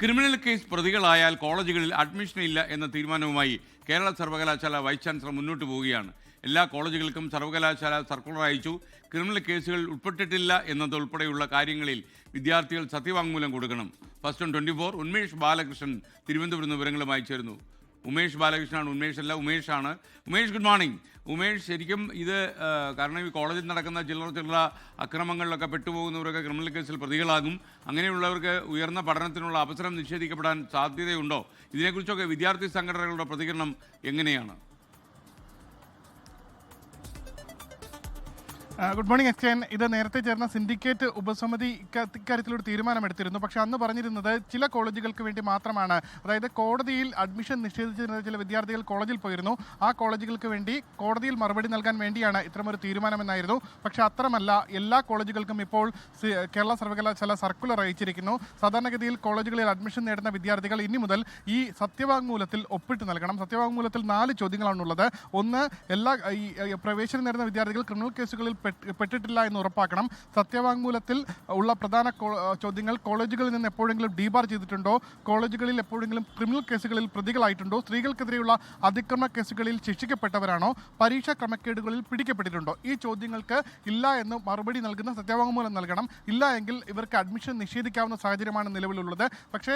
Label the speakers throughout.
Speaker 1: Criminal case പ്രതികളായാൽ കോളേജുകളിൽ admission ഇല്ല എന്ന തീരുമാനവുമായി കേരള സർവകലാശാല വൈസ് ചാൻസലർ മുന്നോട്ട് പോവുകയാണ്. എല്ലാ കോളേജുകൾക്കും സർവകലാശാല സർക്കുലർ അയച്ചു. ക്രിമിനൽ കേസുകൾ ഉൾപ്പെട്ടിട്ടില്ല എന്നതുൾപ്പെടെയുള്ള കാര്യങ്ങളിൽ വിദ്യാർത്ഥികൾ സത്യവാങ്മൂലം കൊടുക്കണം. First twenty four Unmesh Balakrishnan Thiruvananthapuram വിവരങ്ങളുമായി ചേരുന്നു. ഉമേഷ് ബാലകൃഷ്ണനാണ് ഉമേഷ് അല്ല ഉമേഷാണ്. ഉമേഷ് ഗുഡ് മോർണിംഗ് ഉമേഷ് ശരിക്കും ഇത് കാരണം ഈ കോളേജിൽ നടക്കുന്ന ചില്ലറ ചില്ലറ അക്രമങ്ങളിലൊക്കെ പെട്ടുപോകുന്നവരൊക്കെ ക്രിമിനൽ കേസിൽ പ്രതികളാകും. അങ്ങനെയുള്ളവർക്ക് ഉയർന്ന പഠനത്തിനുള്ള അവസരം നിഷേധിക്കപ്പെടാൻ സാധ്യതയുണ്ടോ? ഇതിനെക്കുറിച്ചൊക്കെ വിദ്യാർത്ഥി സംഘടനകളുടെ പ്രതികരണം എങ്ങനെയാണ്?
Speaker 2: ഗുഡ് മോർണിംഗ് എക്സ്ചേൻ ഇത് നേരത്തെ ചേർന്ന സിൻഡിക്കേറ്റ് ഉപസമിതി ഇക്ക- ഇക്കാര്യത്തിലൊരു തീരുമാനമെടുത്തിരുന്നു. പക്ഷേ അന്ന് പറഞ്ഞിരുന്നത് ചില കോളേജുകൾക്ക് വേണ്ടി മാത്രമാണ്. അതായത് കോടതിയിൽ അഡ്മിഷൻ നിഷേധിച്ചിരുന്ന ചില വിദ്യാർത്ഥികൾ കോളേജിൽ പോയിരുന്നു. ആ കോളേജുകൾക്ക് വേണ്ടി കോടതിയിൽ മറുപടി നൽകാൻ വേണ്ടിയാണ് ഇത്തരമൊരു തീരുമാനമെന്നായിരുന്നു. പക്ഷേ അത്രമല്ല എല്ലാ കോളേജുകൾക്കും ഇപ്പോൾ കേരള സർവകലാശാല സർക്കുലർ അയച്ചിരിക്കുന്നു. സാധാരണഗതിയിൽ കോളേജുകളിൽ അഡ്മിഷൻ നേടുന്ന വിദ്യാർത്ഥികൾ ഇനി മുതൽ ഈ സത്യവാങ്മൂലത്തിൽ ഒപ്പിട്ട് നൽകണം. സത്യവാങ്മൂലത്തിൽ നാല് ചോദ്യങ്ങളാണുള്ളത്. ഒന്ന് എല്ലാ ഈ പ്രവേശനം നേടുന്ന വിദ്യാർത്ഥികൾ ക്രിമിനൽ കേസുകളിൽ പെട്ടിട്ടില്ല എന്ന് ഉറപ്പാക്കണം. സത്യവാങ്മൂലത്തിൽ ഉള്ള പ്രധാന ചോദ്യങ്ങൾ കോളേജുകളിൽ നിന്ന് എപ്പോഴെങ്കിലും ഡീബാർ ചെയ്തിട്ടുണ്ടോ? കോളേജുകളിൽ എപ്പോഴെങ്കിലും ക്രിമിനൽ കേസുകളിൽ പ്രതികളായിട്ടുണ്ടോ? സ്ത്രീകൾക്കെതിരെയുള്ള അതിക്രമ കേസുകളിൽ ശിക്ഷിക്കപ്പെട്ടവരാണോ? പരീക്ഷാ ക്രമക്കേടുകളിൽ പിടിക്കപ്പെട്ടിട്ടുണ്ടോ? ഈ ചോദ്യങ്ങൾക്ക് ഇല്ല എന്ന് മറുപടി നൽകുന്ന സത്യവാങ്മൂലം നൽകണം. ഇല്ല എങ്കിൽ ഇവർക്ക് അഡ്മിഷൻ നിഷേധിക്കാവുന്ന സാഹചര്യമാണ് നിലവിലുള്ളത്. പക്ഷേ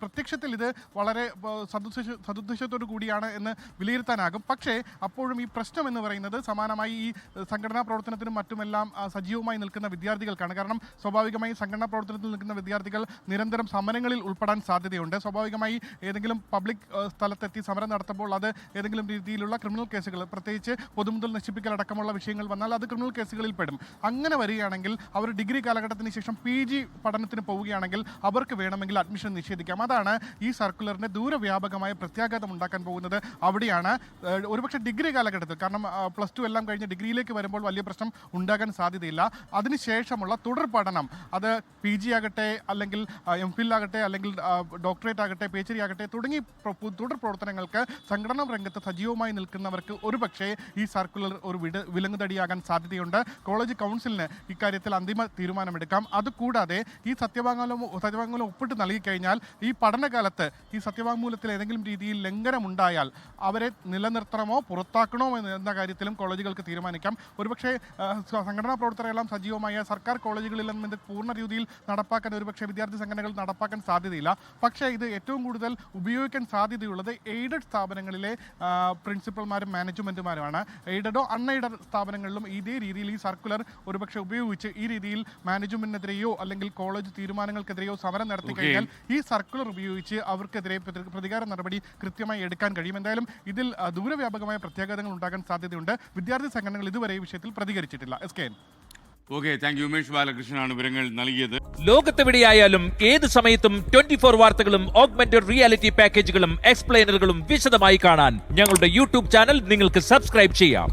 Speaker 2: പ്രത്യക്ഷത്തിൽ ഇത് വളരെ സദുദ്ദേശ സതുദ്ദേശത്തോടു കൂടിയാണ് എന്ന് വിലയിരുത്താനാകും. പക്ഷേ അപ്പോഴും ഈ പ്രശ്നം എന്ന് പറയുന്നത് സമാനമായി ഈ സംഘടനാ സംഘടനാ പ്രവർത്തനത്തിനും മറ്റുമെല്ലാം സജീവമായി നിൽക്കുന്ന വിദ്യാർത്ഥികൾക്കാണ്. കാരണം സ്വാഭാവികമായി സംഘടനാ പ്രവർത്തനത്തിൽ നിൽക്കുന്ന വിദ്യാർത്ഥികൾ നിരന്തരം സമരങ്ങളിൽ ഉൾപ്പെടാൻ സാധ്യതയുണ്ട്. സ്വാഭാവികമായി ഏതെങ്കിലും പബ്ലിക് സ്ഥലത്തെത്തി സമരം നടത്തുമ്പോൾ അത് ഏതെങ്കിലും രീതിയിലുള്ള ക്രിമിനൽ കേസുകൾ പ്രത്യേകിച്ച് പൊതുമുതൽ നശിപ്പിക്കൽ അടക്കമുള്ള വിഷയങ്ങൾ വന്നാൽ അത് ക്രിമിനൽ കേസുകളിൽ പെടും. അങ്ങനെ വരികയാണെങ്കിൽ അവർ ഡിഗ്രി കാലഘട്ടത്തിന് ശേഷം പി ജി പഠനത്തിന് പോവുകയാണെങ്കിൽ അവർക്ക് വേണമെങ്കിൽ അഡ്മിഷൻ നിഷേധിക്കാം. അതാണ് ഈ സർക്കുലറിന്റെ ദൂരവ്യാപകമായ പ്രത്യാഘാതം ഉണ്ടാക്കാൻ പോകുന്നത്. അവിടെയാണ് ഒരുപക്ഷെ ഡിഗ്രി കാലഘട്ടത്തിൽ കാരണം പ്ലസ് ടു എല്ലാം കഴിഞ്ഞ് ഡിഗ്രിയിലേക്ക് വരുമ്പോൾ വലിയ പ്രശ്നം ഉണ്ടാകാൻ സാധ്യതയില്ല. അതിനുശേഷമുള്ള തുടർ പഠനം അത് പി ജി ആകട്ടെ അല്ലെങ്കിൽ എം ഫിൽ ആകട്ടെ അല്ലെങ്കിൽ ഡോക്ടറേറ്റ് ആകട്ടെ പി എച്ച് ഡി ആകട്ടെ തുടങ്ങി തുടർ പ്രവർത്തനങ്ങൾക്ക് സംഘടനാ രംഗത്ത് സജീവമായി നിൽക്കുന്നവർക്ക് ഒരു പക്ഷേ ഈ സർക്കുലർ ഒരു വിട വിലങ്ങുതടിയാകാൻ സാധ്യതയുണ്ട്. കോളേജ് കൗൺസിലിന് ഇക്കാര്യത്തിൽ അന്തിമ തീരുമാനമെടുക്കാം. അതുകൂടാതെ ഈ സത്യവാങ്മൂലം സത്യവാങ്മൂലം ഒപ്പിട്ട് നൽകിക്കഴിഞ്ഞാൽ ഈ പഠനകാലത്ത് ഈ സത്യവാങ്മൂലത്തിൽ ഏതെങ്കിലും രീതിയിൽ ലംഘനമുണ്ടായാൽ അവരെ നിലനിർത്തണമോ പുറത്താക്കണമോ എന്ന് കാര്യത്തിലും കോളേജുകൾക്ക് തീരുമാനിക്കാം. ഒരുപക്ഷെ സംഘടനാ പ്രവർത്തനങ്ങളെല്ലാം സജീവമായ. സർക്കാർ കോളേജുകളിൽ നിന്നും ഇത് പൂർണ രീതിയിൽ നടപ്പാക്കാൻ ഒരുപക്ഷെ വിദ്യാർത്ഥി സംഘടനകൾ നടപ്പാക്കാൻ സാധ്യതയില്ല. പക്ഷേ ഇത് ഏറ്റവും കൂടുതൽ ഉപയോഗിക്കാൻ സാധ്യതയുള്ളത് എയ്ഡഡ് സ്ഥാപനങ്ങളിലെ പ്രിൻസിപ്പൽമാരും മാനേജ്മെന്റുമാരുമാണ് എയ്ഡഡോ അൺഎയ്ഡഡ് സ്ഥാപനങ്ങളിലും ഇതേ രീതിയിൽ ഈ സർക്കുലർ ഒരുപക്ഷെ ഉപയോഗിച്ച് ഈ രീതിയിൽ മാനേജ്മെന്റിനെതിരെയോ അല്ലെങ്കിൽ കോളേജ് തീരുമാനങ്ങൾക്കെതിരെയോ സമരം നടത്തി കഴിഞ്ഞാൽ ഈ സർക്കുലർ ഉപയോഗിച്ച് അവർക്കെതിരെ പ്രതി- പ്രതികാര നടപടി കൃത്യമായി എടുക്കാൻ കഴിയും. എന്തായാലും ഇതിൽ ദൂരവ്യാപകമായ പ്രത്യാഘാതങ്ങൾ ഉണ്ടാകാൻ സാധ്യതയുണ്ട്. വിദ്യാർത്ഥി സംഘടനകൾ ഇതുവരെ ഈ വിഷയത്തിൽ പ്രതികരിച്ചിട്ടില്ല S K N.
Speaker 1: Okay thank you Umesh ബാലകൃഷ്ണനാണ് വിവരങ്ങൾ നൽകിയത്.
Speaker 3: ലോകത്തെവിടെയായാലും ഏത് സമയത്തും ട്വന്റി ഫോർ വാർത്തകളും ഓഗ്മെന്റഡ് റിയാലിറ്റി പാക്കേജുകളും എക്സ്പ്ലെയിനറുകളും വിശദമായി കാണാൻ ഞങ്ങളുടെ യൂട്യൂബ് ചാനൽ നിങ്ങൾക്ക് സബ്സ്ക്രൈബ് ചെയ്യാം.